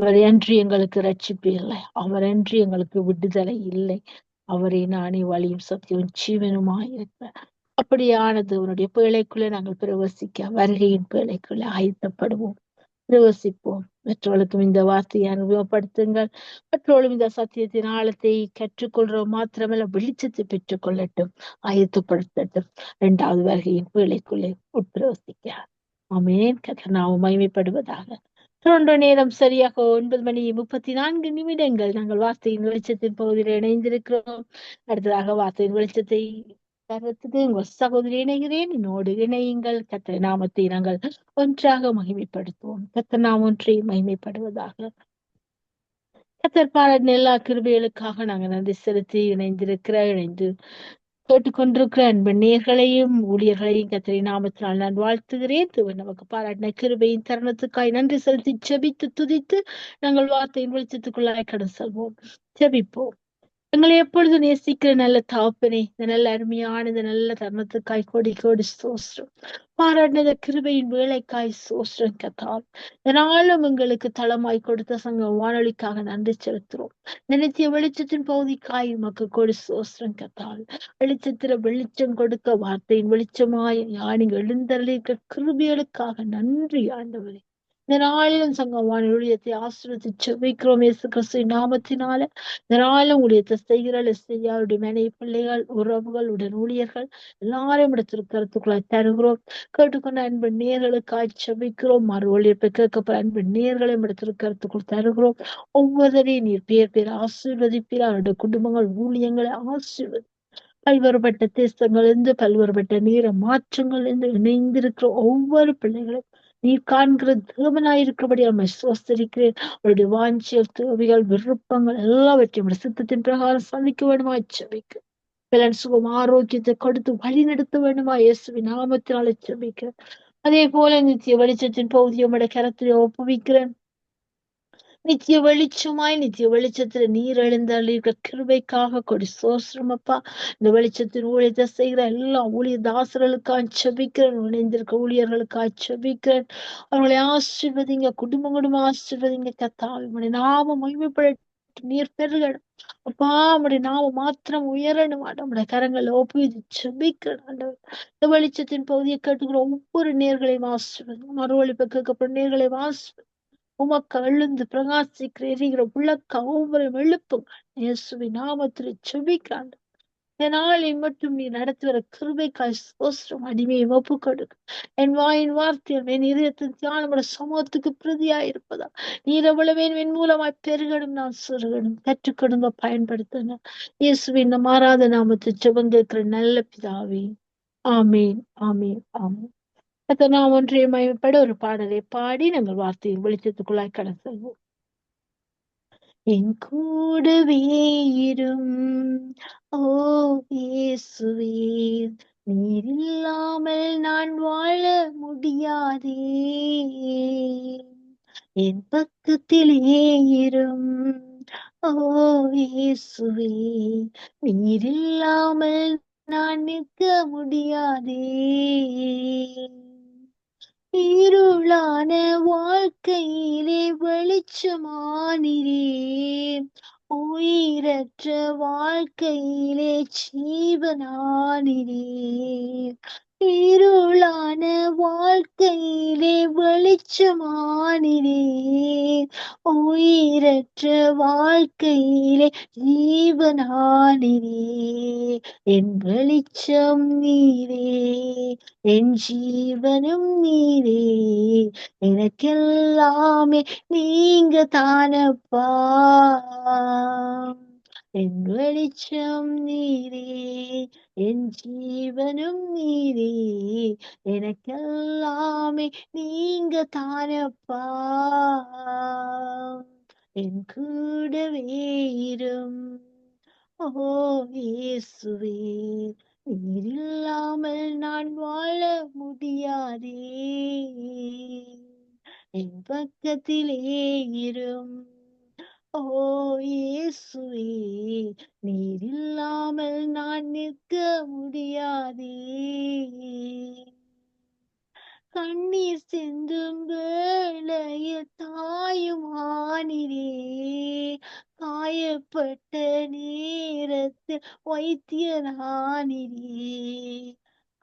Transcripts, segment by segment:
அவரை என்று எங்களுக்கு ரட்சிப்பு இல்லை. அவர் என்று எங்களுக்கு விடுதலை இல்லை. அவரை நானே வழியும் சத்தியம் ஜீவனுமாய் இருக்கிறேன் அப்படியானது அவனுடைய பேழைக்குள்ளே நாங்கள் பிரவசிக்க வருகையின் பிழைக்குள்ளே ஆயத்தப்படுவோம். பிரவசிப்போம். மற்றவர்களுக்கும் இந்த வார்த்தையை அனுபவப்படுத்துங்கள். மற்றவர்களும் இந்த சத்தியத்தின் ஆழத்தை கற்றுக்கொள்றோம். மாத்திரமல்ல வெளிச்சத்தை பெற்றுக் கொள்ளட்டும் ஆயத்தப்படுத்தட்டும். இரண்டாவது வருகையின் பிழைக்குள்ளே உட்பிரவசிக்க. ஆமேன். நாம் மகிமைப்படுவதாக. தொடர்ந்து நேரம் சரியாக ஒன்பது மணி முப்பத்தி நான்கு நிமிடங்கள். நாங்கள் வார்த்தையின் வெளிச்சத்தின் பகுதியில் இணைந்திருக்கிறோம். அடுத்ததாக வார்த்தையின் வெளிச்சத்தை தரத்துக்கு உங்கள் சகோதரி இணைகிறேன். என்னோடு இணையுங்கள். கத்த நாமத்தை நாங்கள் ஒன்றாக மகிமைப்படுத்துவோம். கத்த நாம் ஒன்றை மகிமைப்படுவதாக. கத்தர் பாராட்டின எல்லா கிருபிகளுக்காக நாங்கள் நன்றி செலுத்தி இணைந்திருக்கிற இணைந்து கேட்டுக்கொண்டிருக்கிற அன்பு நேர்களையும் ஊழியர்களையும் கத்திரி நாமத்தினால் நான் வாழ்த்துகிறேன். தேவன் நமக்கு பாராட்டின கிருபையின் தருணத்துக்காய் நன்றி செலுத்தி செபித்து துதித்து நாங்கள் வார்த்தையின் வெளிச்சத்துக்குள்ளாய் கடன் செல்வோம். செபிப்போம் எங்களை எப்பொழுது நேசிக்கிற நல்ல தாப்பனே இந்த நல்ல அருமையான இந்த நல்ல தர்மத்துக்காய் கோடி கோடி சோஸ்ரம் பாராட்டின கிருபையின் வேலைக்காய் சோஸ்ரம் கத்தால் இதனாலும் எங்களுக்கு தளமாய் கொடுத்த சங்க வானொலிக்காக நன்றி செலுத்துறோம் நினைத்திய வெளிச்சத்தின் பகுதிக்காய் மக்கு கோடி சோஸ்ரம் கத்தால் வெளிச்சத்திர வெளிச்சம் கொடுக்க வார்த்தையின் வெளிச்சமாய் யானிங்க எழுந்தருளிக்க கிருபிகளுக்காக நன்றி ஆண்டவரே. இந்த நாளிலும் சங்கமான ஊழியத்தை ஆசிரியத்தை செவிக்கிறோம் இயேசு கிறிஸ்து நாமத்தினால. இந்த ஊழியத்தை செய்கிற செய்யாவுடைய மனைவி பிள்ளைகள் உறவுகள் உடன் ஊழியர்கள் எல்லாரையும் இடத்திற்கருத்துக்குள்ளாய் தருகிறோம். கேட்டுக்கொண்ட அன்பு நேர்களுக்காய் செவிக்கிறோம் மறு ஒழிப்பை கேட்கப்பட அன்பு நேர்களையும் இடத்திற்கருத்துக்குள் தருகிறோம். ஒவ்வொருவரையும் நீர் பேர் பேர் ஆசீர்வதிப்பீர் அவருடைய குடும்பங்கள் ஊழியங்களை ஆசீர்வதி. பல்வேறுபட்ட தேசங்கள் இருந்து பல்வேறுபட்ட நீர மாற்றங்கள் இருந்து இணைந்திருக்கிற ஒவ்வொரு பிள்ளைகளும் நீர் காண்கிற தேவனாயிருக்கிறபடி நம்மை சுவஸ்தரிக்கிறேன் அவருடைய வாஞ்சியல் தேவைகள் விருப்பங்கள் எல்லாவற்றையும் சித்தத்தின் பிரகாரம் சந்திக்க வேண்டுமா செபிக்க பலன் சுகம் ஆரோக்கியத்தை கொடுத்து வழி நடத்த வேண்டுமா இயேசுவின் நாமத்தினால செபிக்க அதே போல நித்திய வெளிச்சத்தின் பகுதியை உடைய கரத்திலே ஒப்புவிக்கிறேன். நித்திய வெளிச்சமாய் நித்திய வெளிச்சத்துல நீர் எழுந்தள்ளிருக்க கிருபைக்காக கொடி. சோசிரமப்பா இந்த வெளிச்சத்தின் ஊழியத்தை செய்கிற எல்லா ஊழிய தாசர்களுக்காக செபிக்கிறேன். இணைந்திருக்க ஊழியர்களுக்காக செபிக்கிறேன். அவர்களை ஆசிர்வதிங்க. குடும்பம் குடும்பம் ஆசிர்வதிங்க. கத்தாவி நாம மகிமைப்பட நீர் பெருகணும் அப்பா நம்முடைய நாம மாத்திரம் உயரணும். நம்முடைய கரங்களை ஒப்பிது செபிக்கணும் இந்த வெளிச்சத்தின் பகுதியை கேட்டுக்கிற ஒவ்வொரு நேர்களையும் ஆசிர்வதிங்க. மறுவழிப்பை கேட்கப்படும் நேர்களையும் ஆசிர்வதி உமக்கு எழுந்து பிரகாசிக்கிற எரிகிற விளக்க ஒவ்வொரு எழுப்புங்கள் இயேசுவின் நாமத்தில் செபிக்காண்டு. நாளை மட்டும் நீ நடத்தி வர கிருபைக்காய் சோஸ்திரம் அடிமையை ஒப்பு கொடுக்க என் வாயின் வார்த்தையும் என் இதயத்தின் தியானமோட சமூகத்துக்கு பிரதியா இருப்பதா நீர் எவ்வளவே என் மூலமாய் பெருகடும் நான் சிறுகடும் கற்றுக்கொடுங்க கொடுங்க பயன்படுத்துங்க இயேசுவின் மாறாத நாமத்தை செவங்கிருக்கிற நல்ல பிதாவே. ஆமீன் ஆமீன் ஆமீன். அதை நாம் ஒன்றை மயப்பட ஒரு பாடலை பாடி நாங்கள் வார்த்தையின் வெளிச்சத்துக்குள்ளாய் கடந்து செல்வோம். என் கூடவே இரும் ஓ இயேசுவே நீர் இல்லாமல் நான் வாழ முடியாதே. என் பக்கத்திலே இரும் ஓ இயேசுவே நீர் இல்லாமல் நான் நிற்க முடியாதே. இருளான வாழ்க்கையிலே வெளிச்சமானிரே. உயிரற்ற வாழ்க்கையிலே ஜீவனானிரே. இருளான வாழ்க்கையிலே வெளிச்சமானிரே உயிரற்ற வாழ்க்கையிலே ஜீவனானிரே என் வெளிச்சம் நீரே என் ஜீவனும் நீரே. எனக்கெல்லாமே நீங்க தானப்பா. என் வெளிச்சம் நீரே என் ஜீவனும் நீரே எனக்கெல்லாமே நீங்க தானப்பா. என் கூடவே இரும். ஓ இயேசுவே நீர் இல்லாமல் நான் வாழ முடியாதே. என் பக்கத்திலே இரும். ஓ இயேசுவே நீர் இல்லாமல் நான் நிற்க முடியாதே. கண்ணீர் சிந்தும் தாயும் ஆனிரே காயப்பட்ட நேரத்தில் வைத்தியரானிரே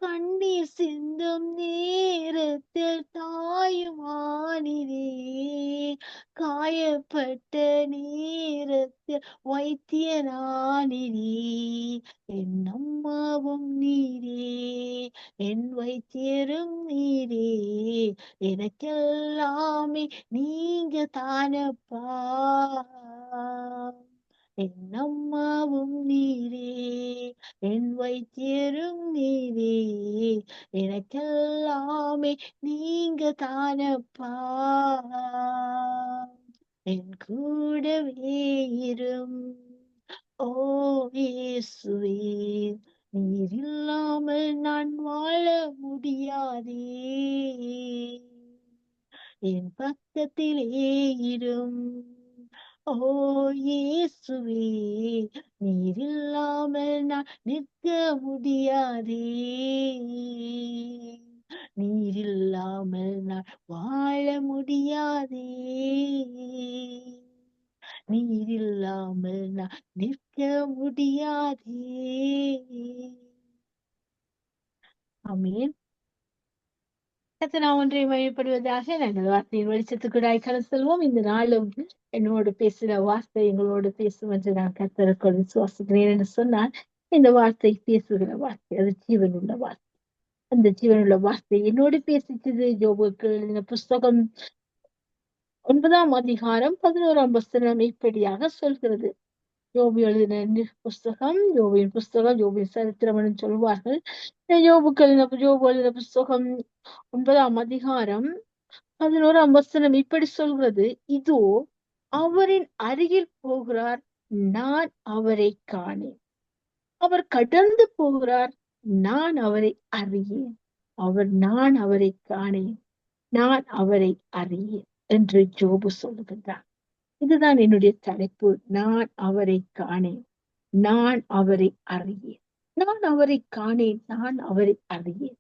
கண்ணீர் சிந்தும் நேரத்தில் தாயுமானிரே காயப்பட்ட நேரத்தில் என் அம்மாவும் நீரே என் வைத்தியரும் நீரே எனக்கெல்லாமே நீங்க தானப்பா. என் அம்மாவும் நீரே என் வைத்தியரும் நீரே எனக்கெல்லாமே நீங்க தானப்பா. என் கூடவே இரும். ஓ இயேசுவே நீர் இல்லாமல் நான் வாழ முடியாதே. என் பக்கத்திலே இரும். ஓ இயேசுவே நீர் இல்லாமல் நான் நிற்க முடியாதே. நீர் இல்லாமல் நான் வாழ முடியாதே. நீர் இல்லாமல் நான் நிற்க முடியாதே. அமீன் நான் ஒன்றை வழிபடுவதாக நாங்கள் வார்த்தையின் வெளிச்சத்துக்குடாய் கடந்து செல்வோம். இந்த நாளும் என்னோடு பேசுகிற வார்த்தை எங்களோடு பேசும் என்று நான் கத்தருக்குள் விசுவாசிக்கிறேன் என்று சொன்னால் இந்த வார்த்தை பேசுகிற வார்த்தை அது ஜீவனுள்ள வார்த்தை. அந்த ஜீவனுள்ள வார்த்தை என்னோடு பேசிச்சது ஜோபுக்கு எழுதின புஸ்தகம் ஒன்பதாம் அதிகாரம் பதினோராம் வசனம் இப்படியாக சொல்கிறது. யோபு எழுதின புஸ்தகம் யோபியின் புஸ்தகம் யோபியின் சரித்திரம் என்று சொல்வார்கள். யோபுக்கு எழுதின யோபு எழுதின புஸ்தகம் ஒன்பதாம் அதிகாரம் பதினோராம் வசனம் இப்படி சொல்கிறது. இதோ அவரின் அருகில் போகிறார் நான் அவரை காணேன். அவர் கடந்து போகிறார் நான் அவரை அறியேன். அவர் நான் அவரை காணேன். நான் அவரை அறியேன் என்று ஜோபு சொல்லுகின்றார் இதுதான் என்னுடைய தலைப்பு. நான் அவரை காணேன். நான் அவரை அறியேன். நான் அவரை காணேன். நான் அவரை அறியேன்.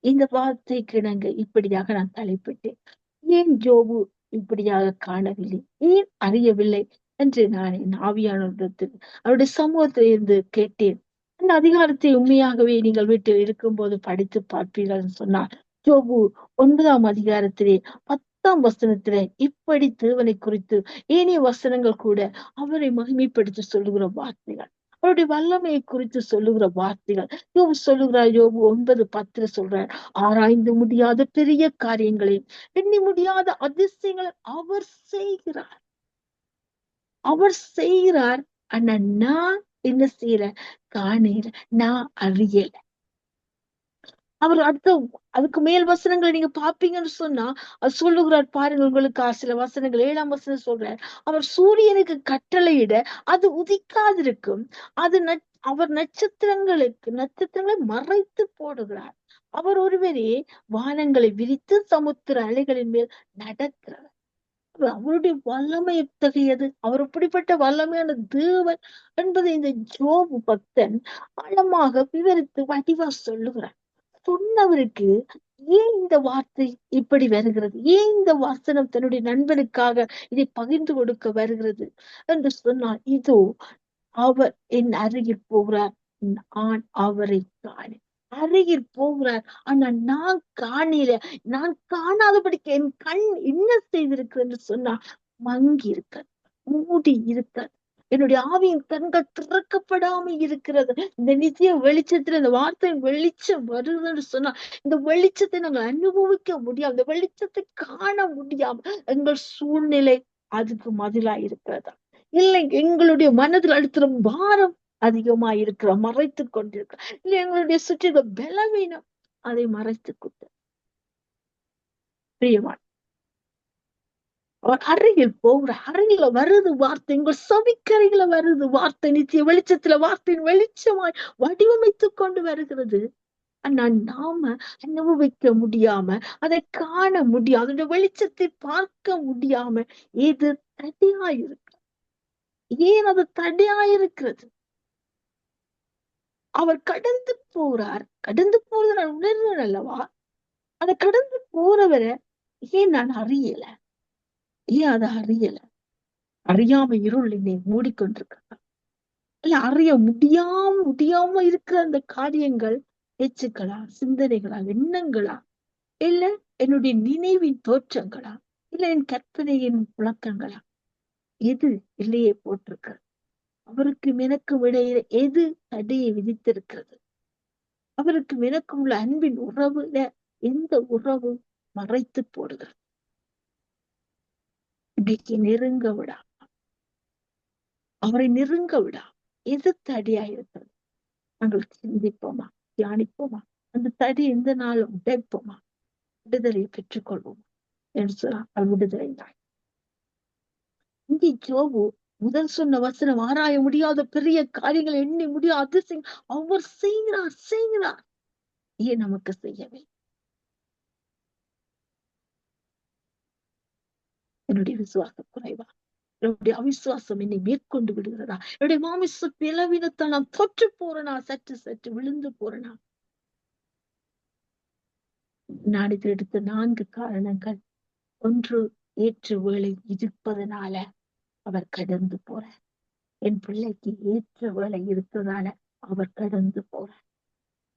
இந்த வார்த்தை கிணங்க இப்படியாக நான் தலைப்பிட்டேன். ஏன் ஜோபு இப்படியாக காணவில்லை? ஏன் அறியவில்லை? என்று நான் என் ஆவியானத்தில் அவருடைய சமூகத்தில் இருந்து கேட்டேன். அந்த அதிகாரத்தை உண்மையாகவே நீங்கள் வீட்டில் இருக்கும் போது படித்து பார்ப்பீர்கள் சொன்னார். ஜோபு ஒன்பதாம் அதிகாரத்திலே பத்தாம் வசனத்திலே இப்படி தேவனை குறித்து ஏனைய வசனங்கள் கூட அவரை மகிமைப்படுத்தி சொல்லுகிற வார்த்தைகள் அவருடைய வல்லமையை குறித்து சொல்லுகிற வார்த்தைகள். யோபு சொல்லுகிறார் யோபு ஒன்பது பத்துல சொல்றார் ஆராய்ந்து முடியாத பெரிய காரியங்களையும் எண்ணி முடியாத அதிசயங்களை அவர் செய்கிறார். அவர் செய்கிறார். ஆனா நான் என்ன செய்யற காணல நான் அறியல. அவர் அடுத்த அதுக்கு மேல் வசனங்களை நீங்க பாப்பீங்கன்னு சொன்னா அது சொல்லுகிறார் பாருங்க உங்களுக்கு சில வசனங்கள் ஏழாம் வசனம் சொல்றார் அவர் சூரியனுக்கு கட்டளையிட அது உதிக்காதிருக்கும். அது அவர் நட்சத்திரங்களுக்கு நட்சத்திரங்களை மறைத்து போடுகிறார். அவர் ஒருவரே வானங்களை விரித்து சமுத்திர அலைகளின் மேல் நடக்கிறார் அவருடைய வல்லமை எத்தகையது? அவர் அப்படிப்பட்ட வல்லமையான தேவன் என்பதை இந்த ஜோபு பக்தன் ஆழமாக விவரித்து வடிவா சொல்லுகிறார். சொன்னவருக்கு ஏன் இந்த வார்த்தை இப்படி வருகிறது? ஏன் இந்த வசனம் தன்னுடைய நண்பனுக்காக இதை பகிர்ந்து கொடுக்க வருகிறது? என்று சொன்னால் இதோ அவர் என் அருகில் போகிறார். நான் அவரை காணேன். அருகில் போகிறார். ஆனா நான் காணல. நான் காணாதபடிக்கு என் கண் என்ன செய்திருக்கு என்று சொன்னா மங்கி இருக்க மூடி இருக்க என்னுடைய ஆவியின் கண்கள் திறக்கப்படாம இருக்கிறது. இந்த நித்திய வெளிச்சத்துல இந்த வார்த்தை வெளிச்சம் வருதுன்னு சொன்னா இந்த வெளிச்சத்தை நாங்கள் அனுபவிக்க முடியாது. இந்த வெளிச்சத்தை காண முடியாம எங்கள் சூழ்நிலை அதுக்கு மதிலா இருக்கிறதா இல்லை எங்களுடைய மனதில் அழுத்தம் பாரம் அதிகமா இருக்கிற மறைத்து கொண்டிருக்கிற. இல்லை எங்களுடைய சுற்றில பலவீனம் அதை மறைத்து கொண்டு. பிரியமான் அவர் அருகில் போகிற அருகில வருது வார்த்தை உங்கள் சவிக்கரையில வருது வார்த்தை நித்திய வெளிச்சத்துல வார்த்தையின் வெளிச்சமாய் வடிவமைத்து கொண்டு வருகிறது. ஆனா நாம அனுபவிக்க முடியாம அதை காண முடியாது அந்த வெளிச்சத்தை பார்க்க முடியாம இது தடையாயிருக்கு ஏன் அது தடையாயிருக்கிறது அவர் கடந்து போறார். கடந்து போறது நான் உணர்வேன் அல்லவா? அதை கடந்து போறவரை ஏன் நான் அறியல? ஏன் அதை அறியல? அறியாம இருள் என்னை மூடிக்கொண்டிருக்கிறதா. இல்ல அறிய முடியாம முடியாம இருக்கிற அந்த காரியங்கள் பேச்சுக்களா சிந்தனைகளா எண்ணங்களா? இல்ல என்னுடைய நினைவின் தோற்றங்களா? இல்ல என் கற்பனையின் புழக்கங்களா? எது இல்லையே போட்டிருக்கிறது அவருக்கு எனக்கும் இடையில எது தடையை விதித்திருக்கிறது? அவருக்கு எனக்கும் உள்ள அன்பின் உறவுல எந்த உறவு மறைத்து போடுகிறது? இன்னைக்கு நெருங்க விடா அவரை நெருங்க விடா எது தடியா இருக்கிறது? நாங்கள் சிந்திப்போமா? தியானிப்போமா? அந்த தடி எந்த நாளும் உடைப்போமா? விடுதலையை பெற்றுக்கொள்வோமா? என்று சொன்னால் விடுதலை தான் இங்கே ஜோபு முதல் சொன்ன வசனம் ஆராய முடியாத பெரிய காரியங்களை எண்ணி முடியாது அதிசயம் அவர் செய்கிறார் செய்கிறார். ஏன் நமக்கு செய்யவே? என்னுடைய விசுவாசம் குறைவா? என்னுடைய அவிசுவாசம் என்னை மேற்கொண்டு விடுகிறதா? என்னுடைய மாமிச பிளவினத்தை நான் தொற்று போறனா? சற்று சற்று விழுந்து போறனா? நான் இது எடுத்த நான்கு காரணங்கள். ஒன்று ஏற்று வேலை இருப்பதனால. அவர் கடந்து போறார். என் பிள்ளைக்கு ஏற்ற வேலை இருக்கிறதால அவர் கடந்து போறார்.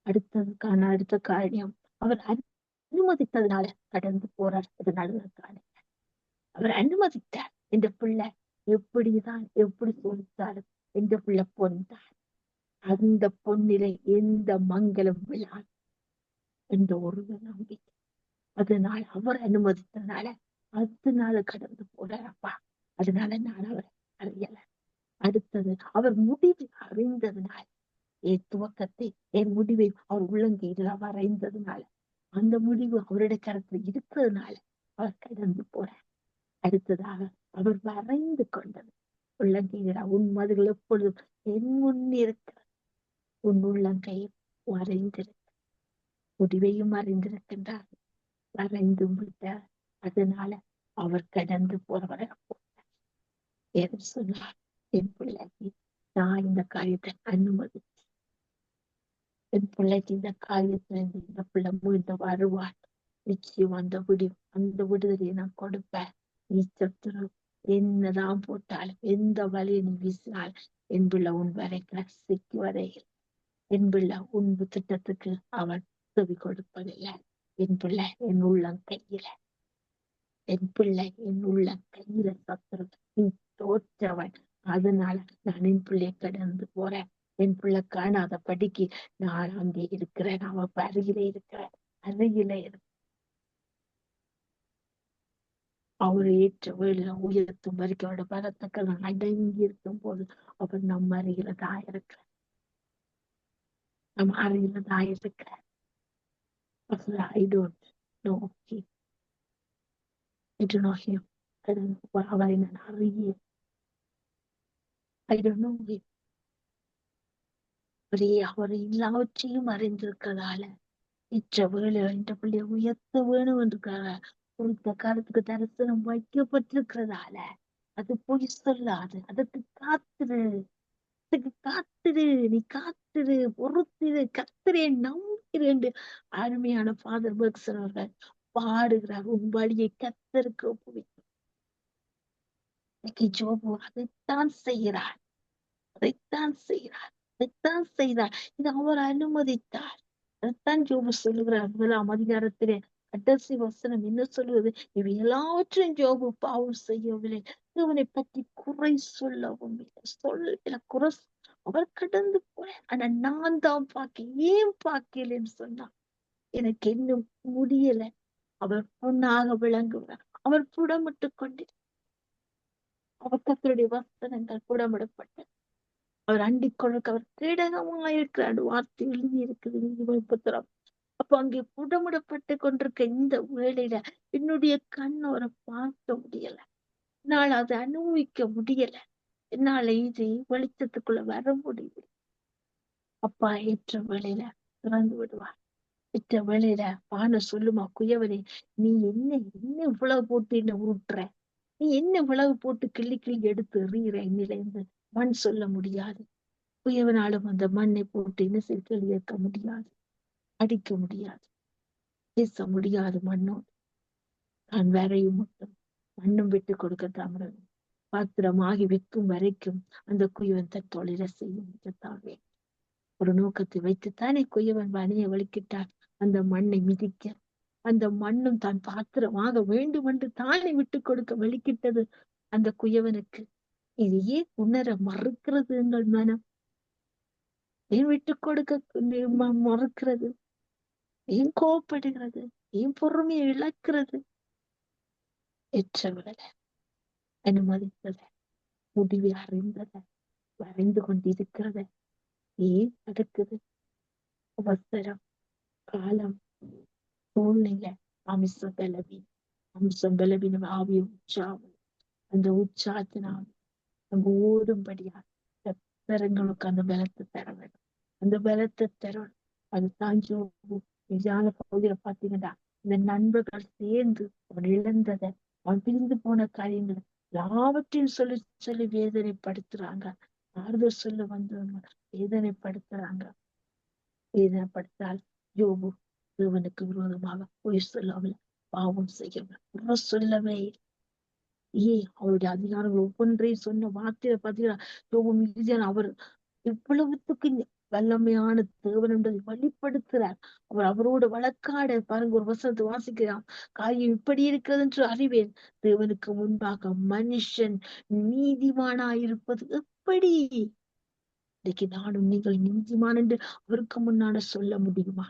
அடுத்ததுக்கான அடுத்த காரியம் அவர் அனுமதித்ததுனால கடந்து போறார். அது நல்லதுக்கான அவர் அனுமதித்தார். இந்த பிள்ளை எப்படிதான் எப்படி சொல்லித்தாலும் இந்த பிள்ளை பொன்தான் அந்த பொண்ணிலே எந்த மங்கலம் விழா என்ற ஒரு நம்பிக்கை. அதனால் அவர் அனுமதித்தனால அதனால கடந்து போறாரப்பா அதனால நான் அவரை அறியல. அடுத்தது அவர் முடிவு அறிந்ததுனால என் துவக்கத்தை என் முடிவை அவர் உள்ளங்கையில் வரைந்ததுனால அந்த முடிவு அவருடைய கருத்துல இருக்கிறதுனால அவர் கடந்து போறார். அடுத்ததாக அவர் வரைந்து கொண்டது. உள்ளங்கையில உன் மதுகள் எப்பொழுதும் என் முன் இருக்கிறது. உன் உள்ளங்கையும் வரைந்திருக்க முடிவையும் அறிந்திருக்கின்றார். வரைந்து விட்டார். அதனால அவர் கடந்து போறவரை எது சொன்னார் என் பிள்ளைக்கு நான் இந்த காரியத்தை அனுமதி. என் பிள்ளைக்கு இந்த காரியத்துல இந்த பிள்ளை மீண்டு வருவார். நிச்சயம் அந்த விடு அந்த விடுதலையை நான் கொடுப்பேன். நீ சத்துரு. என்னதான் போட்டாலும் எந்த வழியை நீ வீசினால் என் பிள்ளை உன் வரை சிக்கி வரையில். என் பிள்ளை உன் திட்டத்துக்கு அவன் செவி கொடுப்பதில்லை. என் பிள்ளை என் உள்ளம் கையில. என் பிள்ளை என் உள்ள கையில சத்துரு. நீ தோற்றவன். அதனால நான் என் பிள்ளைய கடந்து போறேன். என் பிள்ளை காணாத படிக்கு நான் அங்கே இருக்கிறேன். அவன் அருகில இருக்கிறேன். அருகில இருக்க அவரு ஏற்ற வேலை உயர்த்தும் வரைக்கும் அவரோட பலத்துக்கு நான் அடங்கி இருக்கும் போது அவர் நம்ம அருகில தான் இருக்கிற நம்ம அருகில தான் இருக்கிற I don't know him I do அவரை நான் அறியேன் ஐ டோன்ட் நோ him. எல்லாவற்றையும் அறிந்திருக்கிறதால இற்ற வேலை இந்த பிள்ளைய உயர்த்த வேணும் என்று குறித்த காலத்துக்கு தரிசனம் வைக்கப்பட்டிருக்கிறதால. அது பொய் சொல்லாது. அதுக்கு காத்துரு. அதுக்கு காத்துரு. நீ காத்துரு. பொறுத்திரு. கத்திரே நம்புகிறேன் அருமையான ஃபாதர் பர்க்சன் அவர்கள் பாடுகிறார். உன் வழியை கத்தருக்கு இன்னைக்கு ஜோபு அதைத்தான் செய்கிறார் அதைத்தான் செய்கிறார் அதைத்தான் செய்தார் இது அவர் அனுமதித்தார். அதைத்தான் ஜோபு சொல்லுகிறார். முதலாம் அதிகாரத்திலே கடைசி வசனம் என்ன சொல்லுவது? இவை எல்லாவற்றையும் ஜோபு பாவம் செய்யவில்லை. இவனை பற்றி குறை சொல்லவும் இல்லை. சொல்ல குறை அவர் கடந்து போறேன் ஆனா நான் தான் பார்க்க ஏன் பார்க்கலன்னு சொன்னா எனக்கு இன்னும் முடியல. அவர் பொண்ணாக விளங்குவார் அவர் புடமிட்டு கொண்டு அவர் கத்தருடைய வசனங்கள் புடமிடப்பட்ட அவர் அண்டிக் கொள்ளுக்கு அவர் கேடகமா இருக்கிறார் வார்த்தை எழுதி இருக்குது. அப்போ அப்ப அங்கே புடமிடப்பட்டு கொண்டிருக்க இந்த வேலையில என்னுடைய கண் அவரை பார்க்க முடியல. என்னால் அதை அனுபவிக்க முடியல. என்னால இது வெளிச்சத்துக்குள்ள வர முடியல. அப்பா ஏற்ற வேலையில திறந்து விடுவார். ஏற்ற வேலையில பான சொல்லுமா குயவனே நீ என்ன என்ன இவ்வளவு போட்டு என்ன ஊட்டுற நீ என்ன உழவு போட்டு கிள்ளி கிள்ளி எடுத்து எறிகிற என்னிலிருந்து மண் சொல்ல முடியாது. குயவனாலும் அந்த மண்ணை போட்டு என்ன செய்ய இருக்க முடியாது. அடிக்க முடியாது. பேச முடியாது மண்ணோடு. தான் வரையும் மட்டும் மண்ணும் விட்டு கொடுக்க தாமரம் பாத்திரமாகி விற்கும் வரைக்கும் அந்த குயவன் தன் தொழில செய்யும் தாவே ஒரு நோக்கத்தை வைத்துத்தானே குயவன் வணிய வலிக்கிட்டார் அந்த மண்ணை மிதிக்க அந்த மண்ணும் தான் பாத்திரமாக வேண்டும் என்று தானே விட்டு கொடுக்க வலிக்கிட்டது அந்த குயவனுக்கு. இது ஏன் உணர மறுக்கிறது எங்கள் மனம். ஏன் விட்டு கொடுக்க ம- மறுக்கிறது? ஏன் கோவப்படுகிறது? ஏன் பொறுமையை இழக்கிறது? எற்றவர்கள அனுமதித்தத முடிவை அறிந்தத வரைந்து கொண்டிருக்கிறத ஏன் நடக்குது? அவசரம் காலம் சூழ்நிலை அம்ச பலவீனம் அம்சம் பலவீனம் ஆவிய உற்சாகம் அந்த உற்சாகத்தினால் நம்ம ஓடும்படியா கரங்களுக்கு அந்த பலத்தை தர வேண்டும். அந்த பலத்தை தரணும் அது தாங்கி நிஜான பகுதியில பாத்தீங்கன்னா இந்த நண்பர்கள் சேர்ந்து அவன் இழந்ததை அவன் பிரிந்து போன காரியங்களை எல்லாவற்றையும் சொல்லி சொல்லி வேதனைப்படுத்துறாங்க. ஆறுதல் சொல்ல வந்தவங்க வேதனைப்படுத்துறாங்க. வேதனைப்படுத்தால் யோபு தேவனுக்கு விரோதமாக பொய் சொல்லாமல் பாவம் செய்யணும் சொல்லவே ஏ அவருடைய அதிகாரங்கள் ஒவ்வொன்றையும் சொன்ன வார்த்தையில பாத்தீங்கன்னா யோபு மீதியான அவர் இவ்வளவுத்துக்கு வல்லமையான தேவன் என்பதை வெளிப்படுத்துறார் அவர் அவரோட வழக்காட பாருங்க ஒரு வசனத்தை வாசிக்கிறான் காரியம் இப்படி இருக்கிறது என்று அறிவேன் தேவனுக்கு முன்பாக மனுஷன் நீதிமானாயிருப்பது எப்படி இன்னைக்கு நானும் நீங்கள் நீதிமான் என்று அவருக்கு முன்னால சொல்ல முடியுமா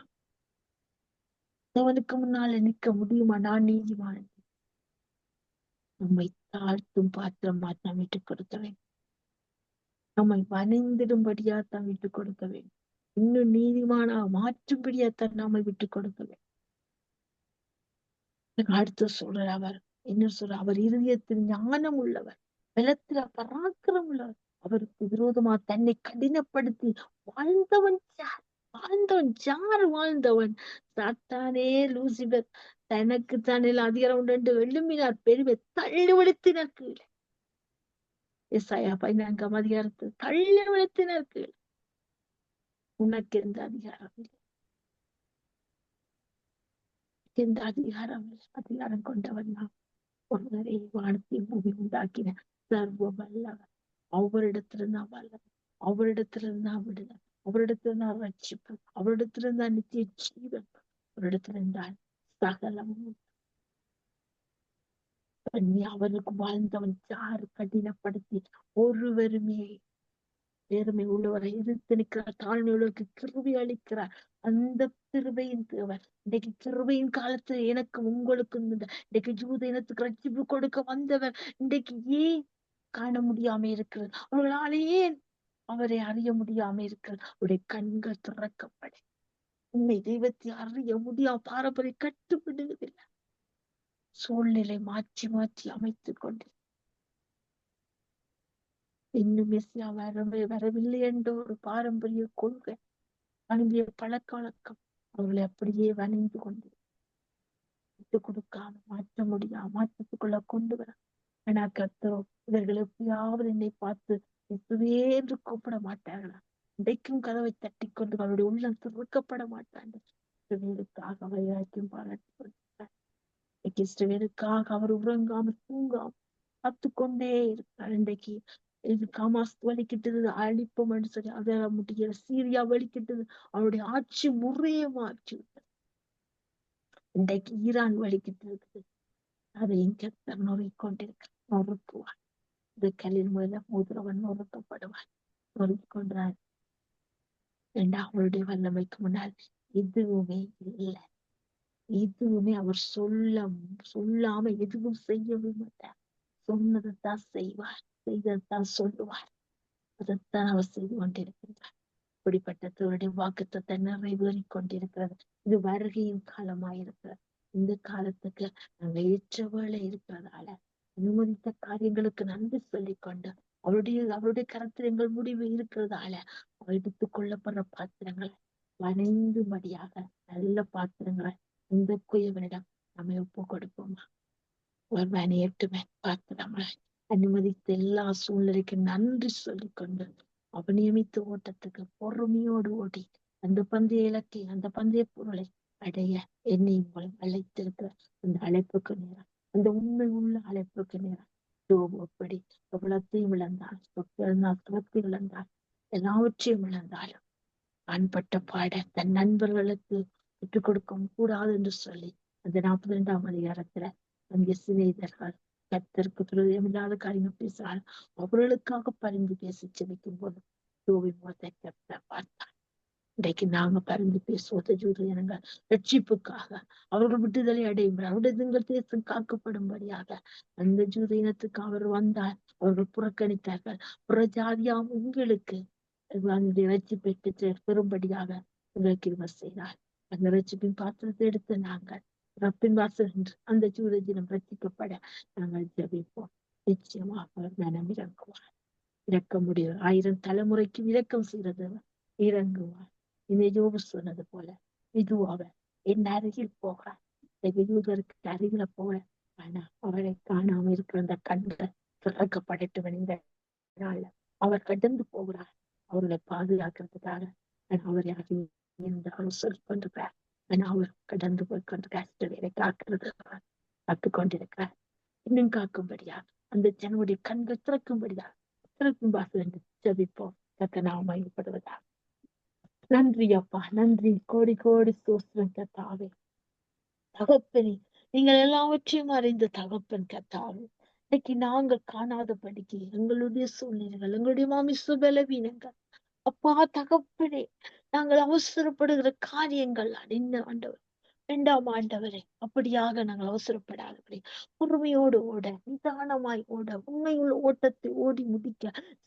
தேவனுக்கு முன்னால நிக்க முடியுமா? நான் நீதிமான். நம்மை தாழ்த்தும் பாத்திரமா தான் விட்டுக் கொடுக்க வேண்டும். நம்மை வணிந்திடும்படியா தான் விட்டுக் கொடுக்க வேண்டும். இன்னும் நீதிமானா மாற்றும்படியா தான் நாம விட்டுக் கொடுக்க வேண்டும். அடுத்து சொல்ற அவர் என்ன சொல்ற அவர் இருதயத்தில் ஞானம் உள்ளவர் பலத்துல பராக்கிரம் உள்ளவர் அவருக்கு விரோதமா தன்னை கடினப்படுத்தி வாழ்ந்தவன் யார்? வாழ்ந்தவன் யார் வாழ்ந்தவன்? சாத்தானே லூசிபர் தனக்கு தன்னில் அதிகாரம் உண்டு. வெள்ளுமினார் பெருமை தள்ளி கீழே. எஸ்ஐயா பதினான்காம் அதிகாரத்தில் தள்ளி கீழே. உனக்கு எந்த அதிகாரம் இல்லை? எந்த அதிகாரம் அதிகாரம் கொண்டவன் நான். ஒருவரை வானத்தை பூமி உண்டாக்கின. சர்வ வல்லவர் அவரிடத்திலிருந்து வல்லவர் அவரிடத்திலிருந்து விடுதலை. அவரிடத்திலிருந்து ரட்சிப்பு அவரிடத்திலிருந்து நித்திய ஜீவன். அவரிடத்திலிருந்தான் சகலமும். பண்ணி அவருக்கு வாழ்ந்தவன் யார்? கடினப்படுத்தி ஒருவருமே நேர்மை உள்ளவரை. எதிர்த்து நிற்கிறார் தாழ்மை உள்ளவருக்கு கிருபை அளிக்கிறார். அந்த கிருபையின் தேவன். இன்னைக்கு கிருபையின் காலத்துல எனக்கு உங்களுக்கு இன்னைக்கு ஜூத இனத்துக்கு ரட்சிப்பு கொடுக்க வந்தவர் இன்றைக்கு ஏன் காண முடியாம இருக்கிறது? அவர்களாலே ஏன் அவரை அறிய முடியாம இருக்கிறது. அவருடைய கண்கள் திறக்கப்பட உண்மை தெய்வத்தை அறிய முடியாம பாரம்பரிய கட்டுப்படுவதில்லை. சூழ்நிலை மாற்றி மாற்றி அமைத்துக் கொண்டு. இன்னும் மெஸ்ஸியா வரவே வரவில்லை என்ற ஒரு பாரம்பரிய கொள்கை அனுப்பிய பழக்க வழக்கம் அவர்களை அப்படியே வணிந்து கொண்டு. விட்டு கொடுக்காம மாற்ற முடியாம மாற்றத்துக்குள்ள கொண்டு வர. ஆனா கத்தரோ இவர்கள் எப்படியாவது என்னை பார்த்து எதுவே என்று கூப்பிட மாட்டார்களா இன்றைக்கும் கதவை தட்டி கொண்டு அவருடைய உள்ளம் துருக்கப்பட மாட்டாங்க. இஸ்ரவேலுக்காக வைராக்கியம் பாராட்டி கொண்டிருக்கிறார் இன்னைக்கு இஸ்ரவேலுக்காக அவர் உறங்காம தூங்காம காத்து கொண்டே இருக்கிறார். இன்றைக்கு இது காமாஸ் வலிக்கிட்டது அழிப்போம்னு சொல்லி அதை முடியல சீரியா வலிக்கிட்டது அவருடைய ஆட்சி முறையே மாற்றி விட்டது இன்றைக்கு ஈரான் வலிக்கிட்டு இருக்குது. அதை எங்க நொறுக்கி கொண்டிருக்க நொறுக்குவார் இந்த கல்லின் மூலம் முதல்வன் நொறுக்கப்படுவார் கொண்டார் அவருடைய வல்லமைக்கு முன்னால் எதுவுமே இல்லை எதுவுமே அவர் சொல்ல சொல்லாம எதுவும் செய்யவே மாட்டார் சொன்னதைத்தான் செய்வார் செய்ததைத்தான் சொல்லுவார் அதைத்தான் அவர் செய்து கொண்டிருக்கிறார் இப்படிப்பட்டதோருடைய வாக்குத்தத்தை நிறைவேறி கொண்டிருக்கிறது இது வருகையின் காலமாயிருக்கிறது இந்த காலத்துக்கு நாங்க ஏற்ற வேலை இருக்கிறதால அனுமதித்த காரியங்களுக்கு நன்றி சொல்லிக்கொண்டு அவருடைய அவருடைய கரத்தில் எங்கள் முடிவு இருக்கிறதால எடுத்துக் கொள்ளப்படுற பாத்திரங்களை வணைந்தும்படியாக நல்ல பாத்திரங்களை இந்த குயவனிடம் நம்ம ஒப்பு கொடுப்போமா? ஒரு மணியட்டுமே பாத்திரங்களை அனுமதித்த எல்லா சூழ்நிலைக்கும் நன்றி சொல்லிக்கொண்டு அவநியமித்த ஓட்டத்துக்கு பொறுமையோடு ஓடி அந்த பந்தய இலக்கை அந்த பந்தய பொருளை அடைய என்னை மூலம் அழைத்திருக்கிற அந்த அழைப்புக்கு நேரம் அந்த உண்மை உள்ள அழைப்புக்கு நேரம் யோபு அப்படி எவ்வளத்தையும் இழந்தால் சொத்து இழந்தால் சுரத்து இழந்தால் எல்லாவற்றையும் இழந்தாலும் அன்பட்ட பாட தன் நண்பர்களுக்கு விட்டுக் கொடுக்க கூடாது என்று சொல்லி அந்த நாற்பத்தி ரெண்டாம் அதிகாரத்துல அங்கே சிநேகிதர்கள் கத்தருக்கு துரிதமில்லாத காரியம் பேசுகிறார் அவர்களுக்காக பரிந்து பேசி செபிக்கும் போது யோபி முகத்தை கத்த பார்த்தான் இன்றைக்கு நாங்க பரிந்து பேசுவது ஜூதனங்கள் ரட்சிப்புக்காக அவர்கள் விட்டுதலை அடையும் அவருடைய திங்கள் தேசம் காக்கப்படும்படியாக அந்த ஜூத இனத்துக்கு அவர் வந்தார். அவர்கள் புறக்கணித்தார்கள். புறஜாதியாம் உங்களுக்கு அந்த ரட்சிப்பை பெற்று பெறும்படியாக உங்களுக்கு கிருபை செய்தார். அந்த ரட்சிப்பின் பாத்திரத்தை எடுத்து நாங்கள் ரப்பின் வாசல் என்று அந்த ஜூத தினம் ரட்சிக்கப்பட நாங்கள் ஜபிப்போம். நிச்சயமாக அவர் மனம் இறங்குவார் இறக்க முடியும் ஆயிரம் தலைமுறைக்கு இறக்கம் செய்கிறது இறங்குவார். இந்த யோபு சொன்னது போல இதுவாக என் அருகில் போகிறாள் இந்த விதூதருக்கு அருகில போக ஆனா அவரை காணாம இருக்கிற அந்த கண்கள் திறக்கப்படட்டும் இந்த நாள்ல அவர் கடந்து போகிறார் அவர்களை பாதுகாக்கிறதுக்காக அவரை இந்த அவசரம் கொண்டிருக்கிறார் ஆனா அவர் கடந்து போய் கொண்டு கஷ்டவேலை காக்கிறது காத்து கொண்டிருக்கிறார் இன்னும் காக்கும்படியா அந்த ஜனமுடைய கண்கள் திறக்கும்படியா திறக்கும் பாசு என்று ஜபிப்போம் கத்த நாம் நன்றி அப்பா நன்றி. கோடி கோடி சோஸ்திரம் கத்தாவே. தகப்பனே நீங்கள் எல்லாவற்றையும் அறிந்த தகப்பன் கத்தாவே. இன்னைக்கு நாங்க காணாதபடிக்கு எங்களுடைய சூழ்நிலைகள் எங்களுடைய மாமி பலவீனங்கள். அப்பா தகப்பனே நாங்கள் அவசரப்படுகிற காரியங்கள் அறிந்த ஆண்டவர். வேண்டாம் ஆண்டவரே அப்படியாக நாங்கள் அவசரப்படாதபடி. பொறுமையோடு ஓட நிதானமாய் ஓட உண்மையுள்ள ஓட்டத்தை ஓடி முடிக்க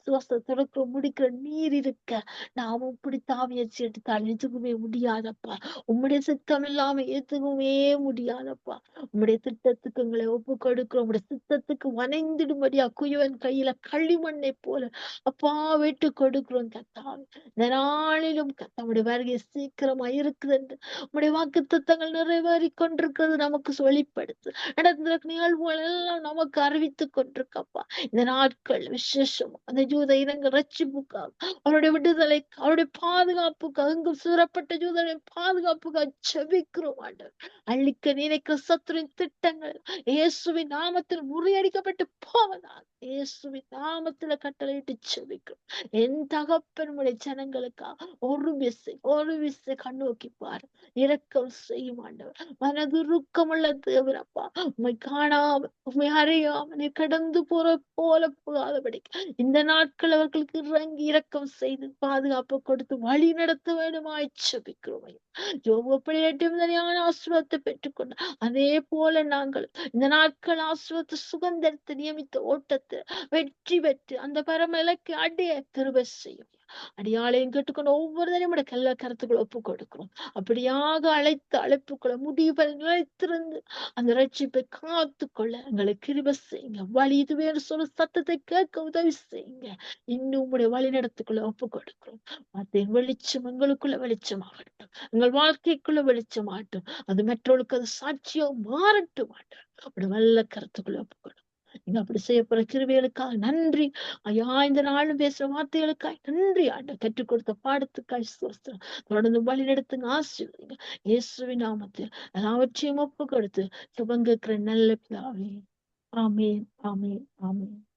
சுவாச தொடக்க முடிக்கிற நீர் இருக்க. நாம் இப்படி தாவியச்சு எடுத்தால் எதுவுமே முடியாதப்பா. உம்முடைய சித்தம் இல்லாம எதுவுமே முடியாதப்பா. உம்முடைய திட்டத்துக்கு எங்களை ஒப்பு கொடுக்கிறோம். உங்களுடைய சித்தத்துக்கு வனைந்திடும்படியா குயவன் கையில களிமண்ணை போல அப்பா விட்டு கொடுக்கிறோம் கத்தாவே இந்த நாளிலும் கத்தாவுடைய வருகை சீக்கிரமா இருக்குது என்று உம்முடைய வாக்கு தத்தங்கள் திட்டங்கள் நிறைவேறி கொண்டிருக்கிறது நமக்கு சொல்லிப்படுத்து நடந்த நிகழ்வுகள் எல்லாம் நமக்கு அறிவித்துக் கொண்டிருக்கப்பா. இந்த நாட்கள் விசேஷம் அந்த ஜூத இனங்கள் ரட்சிப்புக்காக அவருடைய விடுதலை அவருடைய பாதுகாப்புக்காக அங்கு சூறப்பட்ட ஜூதனை பாதுகாப்புக்காக செபிக்கிறோம் ஆண்டவர். அழிக்க நினைக்க சத்துரின் திட்டங்கள் இயேசுவின் நாமத்தில் முறியடிக்கப்பட்டு போவதாக இயேசுவின் நாமத்துல கட்டளையிட்டு செபிக்கிறோம். என் தகப்பனுடைய ஜனங்களுக்கா ஒரு விசை ஒரு விசை கண்ணோக்கி பாரு. இரக்கம் செய்யும் ஆண்டவர். மனதுருக்கமுள்ள தேவரப்பா உண்மை காணாம உண்மை அறியாம நீ கடந்து போற போல போகாதபடிக்கு இந்த நாட்கள் அவர்களுக்கு இறங்கி இரக்கம் செய்து பாதுகாப்பு கொடுத்து வழி நடத்த வேண்டுமாய் செபிக்கிறோம் ஜோபப்படியாட்டும் தனியான ஆசிர்வாதத்தை பெற்றுக்கொண்ட அதே போல நாங்கள் இந்த நாட்கள் ஆசிர்வத்தை சுகந்தரித்து நியமித்த ஓட்டத்தை வெற்றி பெற்று அந்த பரம இலக்கை அடைய திரும்ப செய்யும். அடியாளையும் கேட்டுக்கொண்டு ஒவ்வொரு தனியும் கல்ல கருத்துக்களை ஒப்பு கொடுக்கிறோம். அப்படியாக அழைத்து அழைப்புக்களை முடிவு நிலைத்திருந்து அந்த ரட்சிப்பை காத்து கொள்ள எங்களை கிருப செய்யுங்க. வழி இதுவே சொல்ல சத்தத்தை கேட்க உதவி செய்யுங்க. இன்னும் உங்களுடைய வழி நடத்துக்குள்ள ஒப்பு கொடுக்கிறோம். மத்திய வெளிச்சம் எங்களுக்குள்ள வெளிச்சமாகட்டும். எங்கள் வாழ்க்கைக்குள்ள வெளிச்சமாகட்டும். அது மற்றவர்களுக்கு அது சாட்சியோ மாறட்டும் மாட்டோம் அப்படி நல்ல கருத்துக்குள்ள ஒப்பு கொடுக்கும் நீங்க அப்படி செய்ய போற கிருவிகளுக்காக நன்றி. ஐயா இந்த நாளும் பேசுற வார்த்தைகளுக்காய் நன்றி. ஆண்ட கற்றுக் கொடுத்த பாடத்துக்காய் சோஸ்திரம் தொடர்ந்து வழி நடத்துங்க ஆசீர்வதிங்க. இயேசுவி நாமத்தில் எல்லாவற்றையும் ஒப்பு கொடுத்து சுபங்கிற நல்ல பிதாவே. ஆமேன் ஆமேன் ஆமேன்.